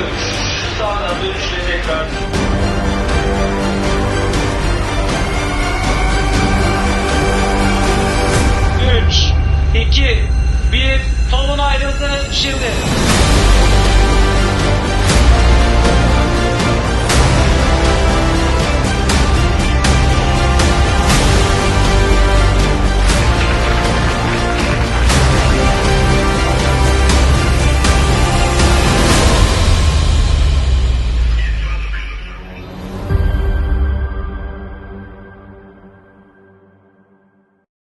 Hızlı bir sağdan dönüşle tekrar. Üç, iki, bir. Tolun ayrıldı şimdi.